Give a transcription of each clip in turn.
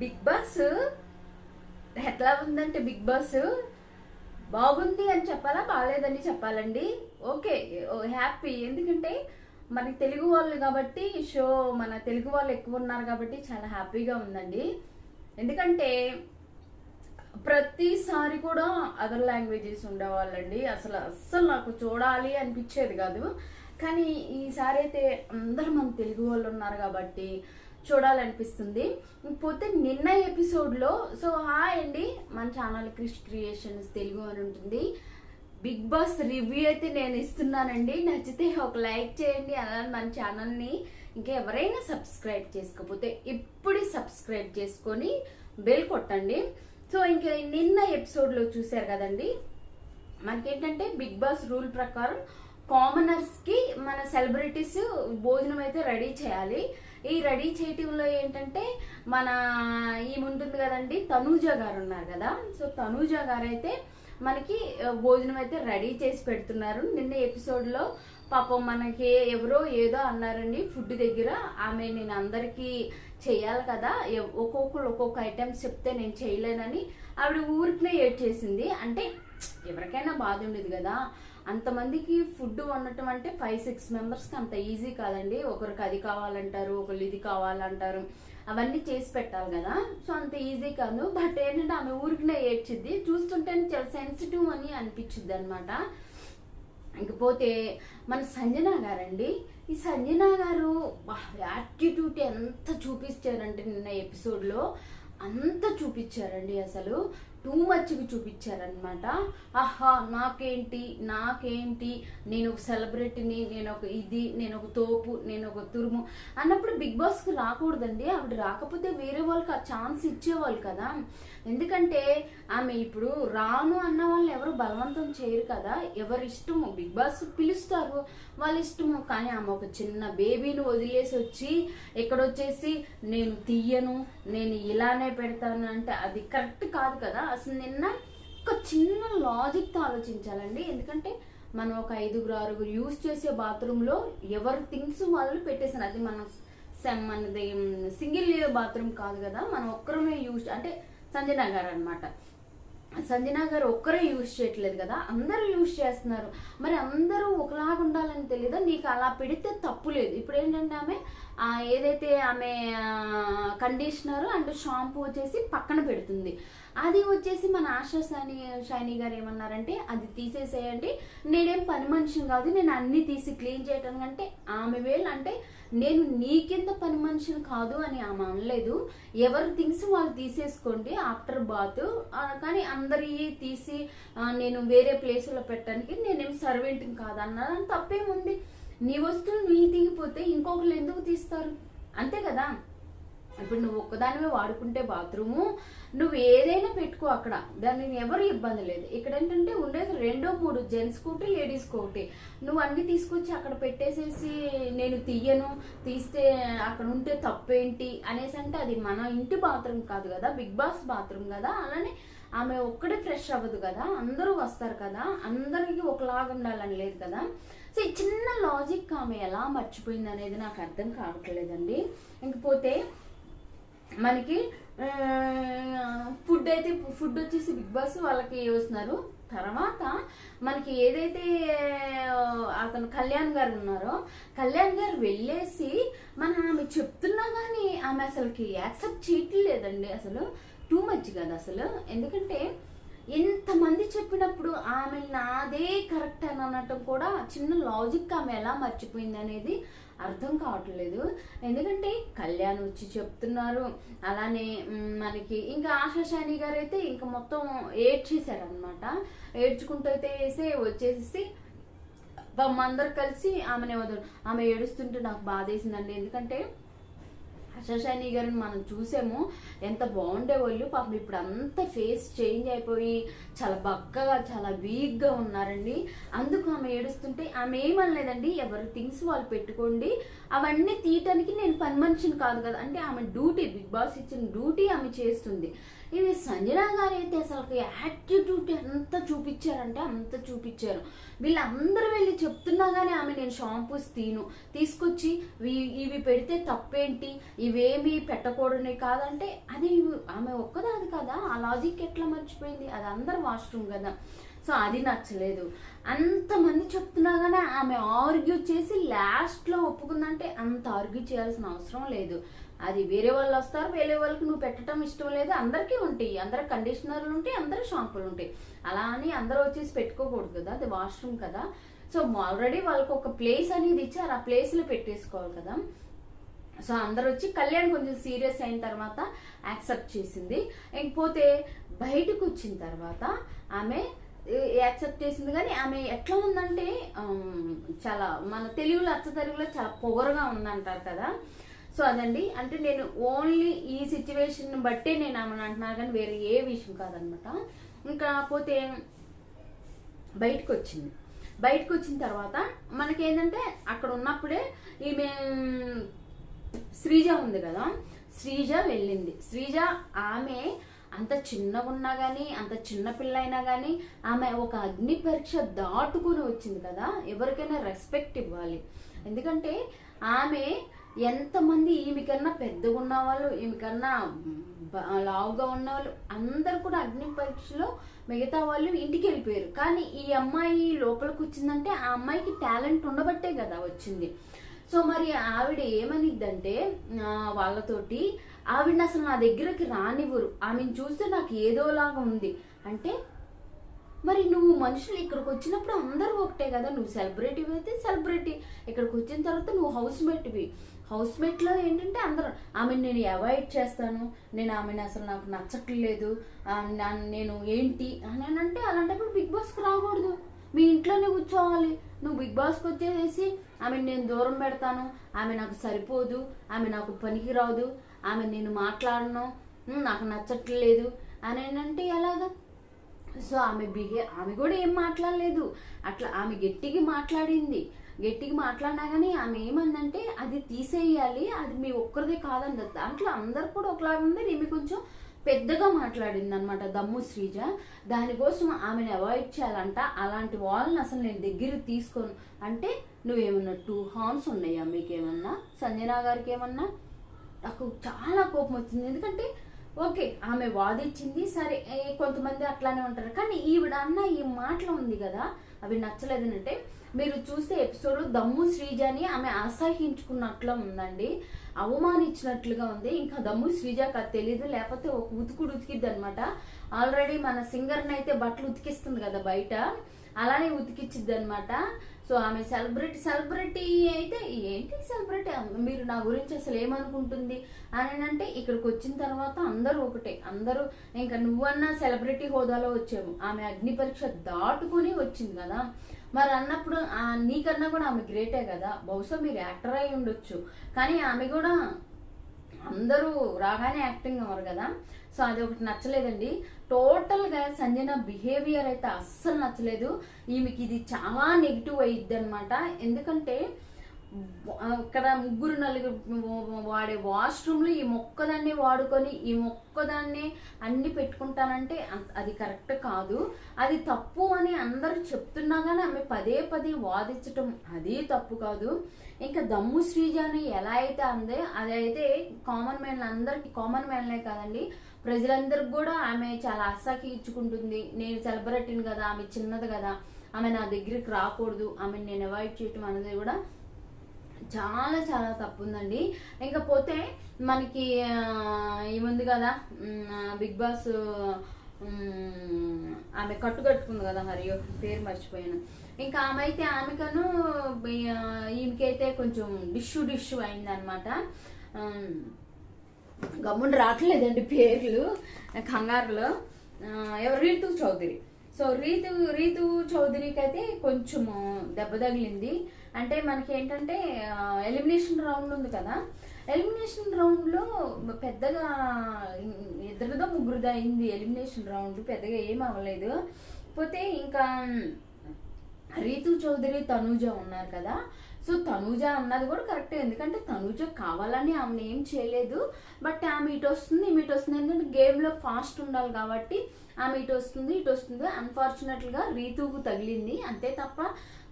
Big boss ఎట్లా ఉందంటే big boss బాగుంది అని చెప్పాలా? బాగాలేదని చెప్పాలండి. Okay happy. ఎందుకంటే మనకి తెలుగు వాళ్ళు కాబట్టి షో మన తెలుగు వాళ్ళు ఎక్కువ ఉన్నారు కాబట్టి చాలా హ్యాపీగా ఉందండి. ఎందుకంటే ప్రతిసారి కూడా అదర్ లాంగ్వేజెస్ ఉండేవాళ్ళండి. అసలు అస్సలు నాకు చూడాలి అనిపించేది కాదు. కానీ ఈసారి అయితే అందరూ మన తెలుగు వాళ్ళు ఉన్నారు కాబట్టి చూడాలనిపిస్తుంది. పోతే నిన్న ఎపిసోడ్లో సో హాయ్ అండి మన ఛానల్ క్రిష్ క్రియేషన్స్ తెలుగు అని ఉంటుంది. బిగ్ బాస్ రివ్యూ అయితే నేను ఇస్తున్నానండి. నచ్చితే ఒక లైక్ చేయండి అలానే మన ఛానల్ని. ఇంకా ఎవరైనా సబ్స్క్రైబ్ చేసుకోకపోతే ఇప్పుడే సబ్స్క్రైబ్ చేసుకొని బెల్ కొట్టండి. సో ఇంకా నిన్న ఎపిసోడ్లో చూశారు కదండి మనకేంటంటే బిగ్ బాస్ రూల్ ప్రకారం కామనర్స్కి మన సెలబ్రిటీస్ భోజనం అయితే రెడీ చేయాలి. ఈ రెడీ చేయటంలో ఏంటంటే మన ఈమె ఉంటుంది కదండి తనూజ గారు ఉన్నారు కదా. సో తనూజ గారు అయితే మనకి భోజనం అయితే రెడీ చేసి పెడుతున్నారు. నిన్న ఎపిసోడ్లో పాపం మనకి ఎవరో ఏదో అన్నారండి ఫుడ్ దగ్గర. ఆమె నేను అందరికీ చేయాలి కదా. ఒక్కొక్కరు ఒక్కొక్క ఐటమ్స్ చెప్తే నేను చేయలేనని ఆవిడ ఊరికనే ఏడ్ చేసింది అంటే ఎవరికైనా బాధ ఉండేది కదా. అంతమందికి ఫుడ్ వండటం అంటే ఫైవ్ సిక్స్ మెంబర్స్కి అంత ఈజీ కాదండి. ఒకరికి అది కావాలంటారు ఒకరు ఇది కావాలంటారు. అవన్నీ చేసి పెట్టాలి కదా. సో అంత ఈజీ కాదు. బట్ ఏంటంటే ఆమె ఊరికినే ఏడ్చిద్ది. చూస్తుంటే చాలా సెన్సిటివ్ అని అనిపించింది అనమాట ఇంకపోతే మన సంజన గారండి. ఈ సంజన గారు యాటిట్యూడ్ ఎంత చూపించారంటే నిన్న ఎపిసోడ్లో అంత చూపించారండి అసలు. టూ మచ్కి చూపించారనమాట ఆహా నాకేంటి నాకేంటి నేను ఒక సెలబ్రిటీని నేను ఒక ఇది నేను ఒక తోపు నేను ఒక తురుము అన్నప్పుడు బిగ్ బాస్కి రాకూడదండి. ఆవిడ రాకపోతే వేరే వాళ్ళకి ఆ ఛాన్స్ ఇచ్చేవాళ్ళు కదా. ఎందుకంటే ఆమె ఇప్పుడు రాను అన్న వాళ్ళని ఎవరు బలవంతం చేయరు కదా. ఎవరి ఇష్టము బిగ్ బాస్ పిలుస్తారు. వాళ్ళ ఇష్టము కానీ ఆమె ఒక చిన్న బేబీని వదిలేసి వచ్చి ఎక్కడొచ్చేసి నేను తీయను నేను ఇలానే పెడతాను అంటే అది కరెక్ట్ కాదు కదా. అసలు నిన్న ఒక చిన్న లాజిక్తో ఆలోచించాలండి. ఎందుకంటే మనం ఒక ఐదుగురు ఆరుగురు యూజ్ చేసే బాత్రూంలో ఎవరి థింగ్స్ వాళ్ళు పెట్టేసారు అది మనం సెమ్ మనది సింగిల్ బాత్రూమ్ కాదు కదా. మనం ఒక్కరమే యూజ్ అంటే సంజనా గారు అనమాట సంజనా గారు ఒక్కరే యూజ్ చేయట్లేదు కదా. అందరూ యూజ్ చేస్తున్నారు. మరి అందరూ ఒకలాగా ఉండాలని తెలియదా నీకు అలా పెడితే తప్పు లేదు. ఇప్పుడు ఏంటంటే ఆమె ఏదైతే ఆమె కండిషనర్ అండ్ షాంపూ వచ్చేసి పక్కన పెడుతుంది. అది వచ్చేసి మన ఆశా షైని షైని గారు ఏమన్నారంటే అది తీసేసేయండి. నేనేం పని మనిషిని కాదు నేను అన్ని తీసి క్లీన్ చేయటం అంటే ఆమె వేలు అంటే నేను నీకింత పని మనిషిని కాదు అని ఆమె అనలేదు. ఎవరి థింగ్స్ వాళ్ళు తీసేసుకోండి ఆఫ్టర్ బాత్. కానీ అందరి తీసి నేను వేరే ప్లేసులో పెట్టడానికి నేనేం సర్వెంట్ కాదు అన్నది తప్పేముంది? నీ వస్తువులు నీ దిగిపోతే ఇంకొకరు ఎందుకు తీస్తారు? అంతే కదా? ఇప్పుడు నువ్వు ఒక్కదానివే వాడుకుంటే బాత్రూము నువ్వు ఏదైనా పెట్టుకో అక్కడ. దాన్ని ఎవరు ఇబ్బంది లేదు. ఇక్కడ ఏంటంటే ఉండేది రెండో మూడు జెంట్స్ ఒకటి లేడీస్ ఒకటి నువ్వు అన్ని తీసుకొచ్చి అక్కడ పెట్టేసేసి నేను తీయను తీస్తే అక్కడ ఉంటే తప్పేంటి అనేసి అంటే అది మన ఇంటి బాత్రూమ్ కాదు కదా బిగ్ బాస్ బాత్రూమ్ కదా. అలానే ఆమె ఒక్కడే ఫ్రెష్ అవ్వదు కదా అందరూ వస్తారు కదా అందరికీ ఒకలాగా ఉండాలని లేదు కదా. సో ఈ చిన్న లాజిక్ ఆమె ఎలా మర్చిపోయింది అనేది నాకు అర్థం కావట్లేదండి. ఇంకపోతే మనకి ఫుడ్ అయితే ఫుడ్ వచ్చేసి బిగ్ బాస్ వాళ్ళకి వస్తున్నారు. తర్వాత మనకి ఏదైతే అతను కళ్యాణ్ గారు ఉన్నారో కళ్యాణ్ గారు వెళ్ళేసి మన ఆమె చెప్తున్నా కానీ ఆమె అసలుకి యాక్సెప్ట్ చేయట్లేదండి అసలు. టూ మచ్ కదా అసలు. ఎందుకంటే ఎంతమంది చెప్పినప్పుడు ఆమె నాదే కరెక్ట్ అని అనటం కూడా చిన్న లాజిక్ ఆమె ఎలా మర్చిపోయింది అనేది అర్థం కావట్లేదు. ఎందుకంటే కళ్యాణ్ వచ్చి చెప్తున్నారు. అలానే మనకి ఇంకా ఆశా షాని గారు అయితే ఇంకా మొత్తం ఏడ్చేశారనమాట ఏడ్చుకుంటూ అయితే వేసి వచ్చేసి అందరు కలిసి ఆమెనే వదలు ఆమె ఏడుస్తుంటే నాకు బాధేసిందండి. ఎందుకంటే హర్షశాని గారిని మనం చూసాము. ఎంత బాగుండేవాళ్ళు పాపం ఇప్పుడు అంత ఫేస్ చేంజ్ అయిపోయి చాలా బక్కగా చాలా వీక్గా ఉన్నారండి. అందుకు ఆమె ఏడుస్తుంటే ఆమె ఏమనలేదండి. ఎవరి థింగ్స్ వాళ్ళు పెట్టుకోండి. అవన్నీ తీయటానికి నేను పని మనిషిని కాదు కదా. అంటే ఆమె డ్యూటీ బిగ్ బాస్ ఇచ్చిన డ్యూటీ ఆమె చేస్తుంది. ఇవి సంజన గారు అయితే అసలు యాటిట్యూడ్ ఎంత చూపించారంటే అంత చూపించారు. వీళ్ళందరూ వెళ్ళి చెప్తున్నా కానీ ఆమె నేను షాంపూస్ తీను. తీసుకొచ్చి ఇవి- ఇవి పెడితే తప్పేంటి? ఇవేమి పెట్టకూడని కాదంటే అది ఆమె ఒక్కదాది కదా ఆ లాజిక్ ఎట్లా మర్చిపోయింది? అది అందరు వాష్రూమ్ కదా. సో అది నచ్చలేదు. అంతమంది చెప్తున్నా కానీ ఆమె ఆర్గ్యూ చేసి లాస్ట్లో ఒప్పుకుందంటే అంత ఆర్గ్యూ చేయాల్సిన అవసరం లేదు. అది వేరే వాళ్ళు వస్తారు వేరే వాళ్ళకి నువ్వు పెట్టడం ఇష్టం లేదు. అందరికీ ఉంటాయి. అందరు కండిషనర్లు ఉంటాయి అందరు షాంపూలు ఉంటాయి. అలా అని అందరూ వచ్చేసి పెట్టుకోకూడదు కదా. అది వాష్రూమ్ కదా. సో ఆల్రెడీ వాళ్ళకి ఒక ప్లేస్ అనేది ఇచ్చారు. ఆ ప్లేస్లో పెట్టేసుకోవాలి కదా. సో అందరు వచ్చి కళ్యాణ్ కొంచెం సీరియస్ అయిన తర్వాత యాక్సెప్ట్ చేసింది. ఇంకపోతే బయటకు వచ్చిన తర్వాత ఆమె యాక్సెప్ట్ చేసింది కానీ ఆమె ఎట్లా ఉందంటే చాలా మన తెలుగులో అచ్చ తెలుగులో చాలా పొగరుగా ఉందంటారు కదా. సో అదండి. అంటే నేను ఓన్లీ ఈ సిచ్యువేషన్ బట్టే నేను ఆమెను అంటున్నాను కానీ వేరే ఏ విషయం కాదనమాట. ఇంకా పోతే బయటకు వచ్చింది బయటకు వచ్చిన తర్వాత మనకేంటంటే అక్కడ ఉన్నప్పుడే ఈమె శ్రీజ ఉంది కదా. శ్రీజ వెళ్ళింది. శ్రీజ ఆమె అంత చిన్నగా ఉన్నా కానీ అంత చిన్న పిల్ల అయినా కానీ ఆమె ఒక అగ్ని పరీక్ష దాటుకుని వచ్చింది కదా. ఎవరికైనా రెస్పెక్ట్ ఇవ్వాలి. ఎందుకంటే ఆమె ఎంతమంది ఈమెకన్నా పెద్దగా ఉన్నవాళ్ళు ఈమెకన్నా లావుగా ఉన్నవాళ్ళు అందరు కూడా అగ్ని పరీక్షలో మిగతా వాళ్ళు ఇంటికి వెళ్ళిపోయారు. కానీ ఈ అమ్మాయి లోపలికి వచ్చిందంటే ఆ అమ్మాయికి టాలెంట్ ఉండబట్టే కదా వచ్చింది. సో మరి ఆవిడ ఏమనిద్దంటే వాళ్ళతోటి ఆవిడని అసలు నా దగ్గరకి రానివ్వరు. ఆమెను చూస్తే నాకు ఏదోలాగా ఉంది. అంటే మరి నువ్వు మనుషులు ఇక్కడికి వచ్చినప్పుడు అందరూ ఒకటే కదా. నువ్వు సెలబ్రిటీ అయితే సెలబ్రిటీ. ఇక్కడికి వచ్చిన తర్వాత నువ్వు హౌస్ మేట్వి హౌస్ మేట్లో ఏంటంటే అందరూ ఆమెను నేను అవాయిడ్ చేస్తాను. నేను ఆమెను అసలు నాకు నచ్చట్లేదు. నేను ఏంటి? అని అంటే అలాంటప్పుడు బిగ్ బాస్కి రాకూడదు. మీ ఇంట్లోనే కూర్చోవాలి. నువ్వు బిగ్ బాస్కి వచ్చేసేసి ఆమెను నేను దూరం పెడతాను. ఆమె నాకు సరిపోదు. ఆమె నాకు పనికి రాదు ఆమె నేను మాట్లాడను. నాకు నచ్చట్లేదు. అని అంటే ఎలాగా? సో ఆమె బిహే ఆమె కూడా ఏం మాట్లాడలేదు. అట్లా ఆమె గట్టిగా మాట్లాడింది. గట్టిగా మాట్లాడినా కానీ ఆమె ఏమందంటే అది తీసేయాలి అది మీ ఒక్కరిదే కాదని దాంట్లో అందరు కూడా ఒకలాగా ఉంది ఈమె కొంచెం పెద్దగా మాట్లాడింది అనమాట దమ్ము శ్రీజ. దానికోసం ఆమెను అవాయిడ్ చేయాలంట. అలాంటి వాళ్ళని అసలు నేను దగ్గర తీసుకోను. అంటే నువ్వేమన్నా టూ హార్న్స్ ఉన్నాయా? మీకేమన్నా? సంజనా గారికి ఏమన్నా నాకు చాలా కోపం వచ్చింది. ఎందుకంటే ఓకే ఆమె వాదిచ్చింది సరే కొంతమంది అట్లానే ఉంటారు. కానీ ఈవిడ అన్న ఈ మాటలు ఉంది కదా అవి నచ్చలేదనంటే మీరు చూస్తే ఎపిసోడ్ దమ్ము శ్రీజని ఆమె అసహించుకున్నట్లు ఉందండి. అవమానించినట్లుగా ఉంది. ఇంకా దమ్ము శ్రీజాకి అది తెలీదు లేకపోతే ఒక ఉతుకుడు ఉతికిద్ది అనమాట ఆల్రెడీ మన సింగర్ని అయితే బట్టలు ఉతికిస్తుంది కదా బయట. అలానే ఉతికిచ్చిద్ది అనమాట సో ఆమె సెలబ్రిటీ సెలబ్రిటీ అయితే ఏంటి సెలబ్రిటీ? మీరు నా గురించి అసలు ఏమనుకుంటుంది? అని అంటే ఇక్కడికి వచ్చిన తర్వాత అందరూ ఒకటే. అందరూ ఇంకా నువ్వన్నా సెలబ్రిటీ హోదాలో వచ్చావు. ఆమె అగ్ని పరీక్ష దాటుకుని వచ్చింది కదా. మరి అన్నప్పుడు నీకన్నా కూడా ఆమె గ్రేటే కదా. బహుశా మీరు యాక్టర్ అయి ఉండొచ్చు. కానీ ఆమె కూడా అందరూ రాగానే యాక్టింగ్ అవ్వరు కదా. సో అది ఒకటి నచ్చలేదండి. టోటల్గా సంజన బిహేవియర్ అయితే అస్సలు నచ్చలేదు. ఈమెకి ఇది చాలా నెగిటివ్ అయ్యిద్ది అనమాట ఎందుకంటే ఇక్కడ ముగ్గురు నలుగురు వాడే వాష్రూమ్లు ఈ మొక్కదాన్ని వాడుకొని ఈ మొక్కదాన్ని అన్ని పెట్టుకుంటానంటే అది కరెక్ట్ కాదు. అది తప్పు అని అందరూ చెప్తున్నా కానీ ఆమె పదే పదే వాదించటం అది తప్పు కాదు. ఇంకా దమ్ము శ్రీజాని ఎలా అయితే అందే అదైతే కామన్ మ్యాన్ అందరికి కామన్ మ్యాన్లే కాదండి. ప్రజలందరికి కూడా ఆమె చాలా అస్సాకి ఇచ్చుకుంటుంది. నేను సెలబ్రిటీని కదా ఆమె చిన్నది కదా ఆమె నా దగ్గరికి రాకూడదు ఆమెను నేను అవాయిడ్ చేయటం అనేది కూడా చాలా చాలా తప్పు ఉందండి ఇంకా పోతే మనకి ఏముంది కదా బిగ్ బాస్ ఆమె కట్టు కట్టుకుంది కదా హరియో పేరు మర్చిపోయాను. ఇంకా ఆమె అయితే ఆమెకను అయితే కొంచెం డిష్యూ డిష్యూ అయిందనమాట గమ్మున రావట్లేదండి పేర్లు కంగారులో. ఎవరు? రీతు చౌదరి. సో రీతు రీతు చౌదరికి అయితే కొంచెం దెబ్బ తగిలింది. అంటే మనకి ఏంటంటే ఎలిమినేషన్ రౌండ్ ఉంది కదా. ఎలిమినేషన్ రౌండ్లో పెద్దగా ఇద్దరిదో ముగ్గురుదో అయింది ఎలిమినేషన్ రౌండ్. పెద్దగా ఏం అవ్వలేదు. పోతే ఇంకా రీతు చౌదరి తనూజ ఉన్నారు కదా. సో తనూజ అన్నది కూడా కరెక్ట్. ఎందుకంటే తనూజ కావాలని ఆమెను ఏం చేయలేదు. బట్ ఆమె ఇటు వస్తుంది ఇటు వస్తుంది. ఎందుకంటే గేమ్లో ఫాస్ట్ ఉండాలి కాబట్టి ఆమె ఇటు వస్తుంది ఇటు వస్తుంది. అన్ఫార్చునేట్గా రీతుకు తగిలింది. అంతే తప్ప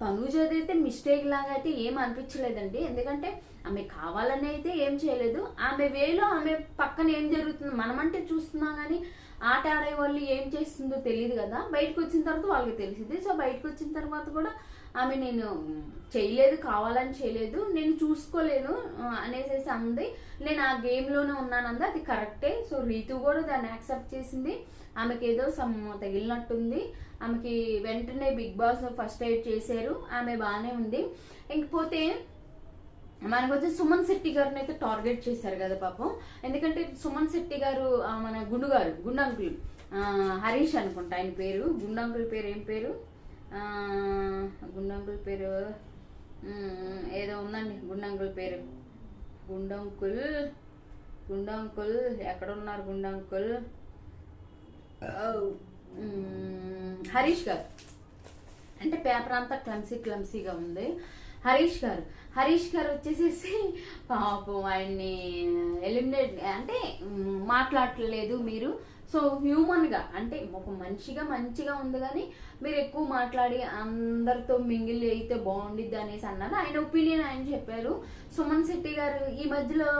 తనూజది అయితే మిస్టేక్ లాగా అయితే ఏం అనిపించలేదండి. ఎందుకంటే ఆమె కావాలని అయితే ఏం చేయలేదు. ఆమె వేలో ఆమె పక్కన ఏం జరుగుతుంది మనమంటే చూస్తున్నాం కానీ ఆట ఆడే వాళ్ళు ఏం చేస్తుందో తెలియదు కదా. బయటకు వచ్చిన తర్వాత వాళ్ళకి తెలిసింది సో బయటకు వచ్చిన తర్వాత కూడా ఆమె నేను చేయలేదు కావాలని చేయలేదు నేను చూసుకోలేదు అనేసేసి అంది. నేను ఆ గేమ్లోనే ఉన్నానంది అది. కరెక్టే. సో రీతు కూడా దాన్ని యాక్సెప్ట్ చేసింది. ఆమెకి ఏదో సమ్ తగిలినట్టుంది. ఆమెకి వెంటనే బిగ్ బాస్ ఫస్ట్ ఎయిడ్ చేశారు. ఆమె బాగానే ఉంది. ఇంకపోతే మనకు వచ్చి సుమన్ శెట్టి గారిని అయితే టార్గెట్ చేశారు కదా పాపం. ఎందుకంటే సుమన్ శెట్టి గారు ఆ, మన గుండు గారు గుండంకులు హరీష్ అనుకుంటా ఆయన పేరు. గుండంకుల్ పేరు ఏం పేరు? గుండంకుల్ పేరు ఏదో ఉందండి గుండంకుల్ పేరు. గుండంకుల్ గుండంకుల్ ఎక్కడ ఉన్నారు గుండంకుల్ హరీష్ గారు. అంటే పేపర్ అంతా క్లమ్సీ క్లమ్సీగా ఉంది. హరీష్ గారు. హరీష్ గారు వచ్చేసేసి పాపం ఆయన్ని ఎలిమినేట్ అంటే మాట్లాడలేదు మీరు. సో హ్యూమన్గా అంటే ఒక మనిషిగా మంచిగా ఉంది కానీ మీరు ఎక్కువ మాట్లాడి అందరితో మింగిల్ అయితే బాగుండిద్ది అనేసి అన్నారు ఆయన ఒపీనియన్ ఆయన చెప్పారు. సుమన్ శెట్టి గారు ఈ మధ్యలో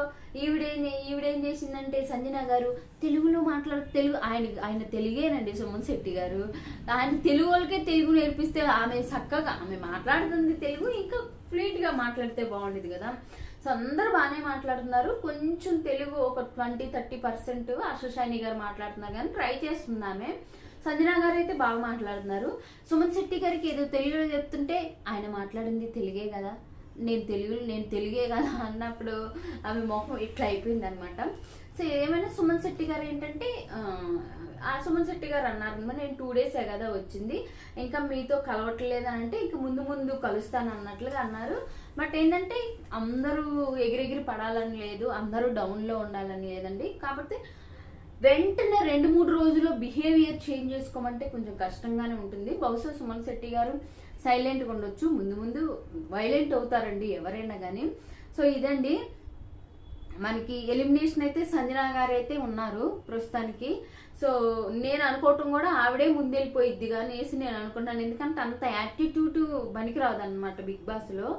ఈవిడేం ఈవిడేం చేసిందంటే సంజన గారు తెలుగులో మాట్లాడు తెలుగు ఆయన ఆయన తెలుగేనండి సుమన్ శెట్టి గారు. ఆయన తెలుగు వాళ్ళకే తెలుగు నేర్పిస్తే ఆమె చక్కగా ఆమె మాట్లాడుతుంది తెలుగు ఇంకా ఫ్లూయిట్గా మాట్లాడితే బాగుండేది కదా. సో అందరూ బాగానే మాట్లాడుతున్నారు. కొంచెం తెలుగు ఒక ట్వంటీ థర్టీ పర్సెంట్ అశ్వశాని గారు మాట్లాడుతున్నారు కానీ ట్రై చేస్తున్నామే. సంజనా సంజన గారు అయితే బాగా మాట్లాడుతున్నారు. సుమన్ శెట్టి గారికి ఏదో తెలుగులో చెప్తుంటే ఆయన మాట్లాడింది తెలుగే కదా. నేను తెలుగు నేను తెలుగే కదా అన్నప్పుడు ఆమె మొహం ఇట్లా అయిపోయింది అనమాట సో ఏమైనా సుమన్ శెట్టి గారు ఏంటంటే ఆ, సుమన్ శెట్టి గారు అన్నారు నేను టూ డేసే కదా వచ్చింది ఇంకా మీతో కలవట్లేదు అని అంటే ఇంక ముందు ముందు కలుస్తాను అన్నట్లుగా అన్నారు. బట్ ఏంటంటే అందరూ ఎగిరెగిరి పడాలని లేదు అందరూ డౌన్లో ఉండాలని లేదండి. కాబట్టి వెంటనే రెండు మూడు రోజుల్లో బిహేవియర్ చేంజ్ చేసుకోమంటే కొంచెం కష్టంగానే ఉంటుంది. బహుశా సుమన్ శెట్టి గారు సైలెంట్గా ఉండొచ్చు. ముందు ముందు వైలెంట్ అవుతారండి ఎవరైనా కానీ సో ఇదండి. మనకి ఎలిమినేషన్ అయితే సంజన గారు అయితే ఉన్నారు ప్రస్తుతానికి. సో నేను అనుకోవటం కూడా ఆవిడే ముందెళ్ళిపోయిద్ది కానీ వేసి నేను అనుకున్నాను ఎందుకంటే అంత యాటిట్యూడ్ పనికిరాదు అనమాట బిగ్ బాస్లో.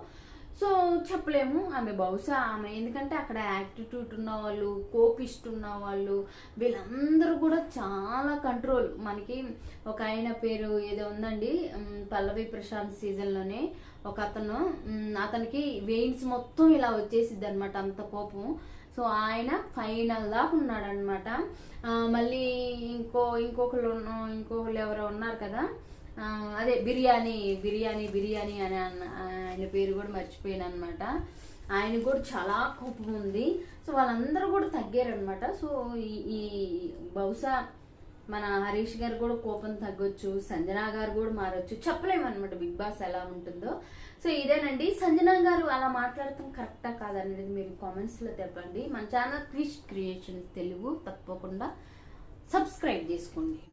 సో చెప్పలేము. ఆమె బహుశా ఆమె ఎందుకంటే అక్కడ యాక్టిట్యూడ్ ఉన్న వాళ్ళు కోపిస్తున్న వాళ్ళు వీళ్ళందరూ కూడా చాలా కంట్రోల్. మనకి ఒక ఆయన పేరు ఏదో ఉందండి పల్లవి ప్రశాంత్ సీజన్లోనే ఒక అతను. అతనికి వెయిన్స్ మొత్తం ఇలా వచ్చేసిద్ది అనమాట అంత కోపం. సో ఆయన ఫైనల్ దాకా ఉన్నాడనమాట మళ్ళీ ఇంకో ఇంకొకరు ఉన్న- ఇంకొకరు ఎవరో ఉన్నారు కదా అదే బిర్యానీ బిర్యానీ బిర్యానీ అని అన్న ఆయన పేరు కూడా మర్చిపోయాను అనమాట ఆయన కూడా చాలా కోపం ఉంది. సో వాళ్ళందరూ కూడా తగ్గారనమాట సో ఈ ఈ బహుశా మన హరీష్ గారు కూడా కోపం తగ్గొచ్చు సంజన గారు కూడా మారొచ్చు. చెప్పలేము అనమాట బిగ్ బాస్ ఎలా ఉంటుందో. సో ఇదేనండి. సంజన గారు అలా మాట్లాడటం కరెక్టా కాదనేది మీరు కామెంట్స్లో తెప్పండి మన ఛానల్ క్విష్ క్రియేషన్స్ తెలుగు తప్పకుండా సబ్స్క్రైబ్ చేసుకోండి.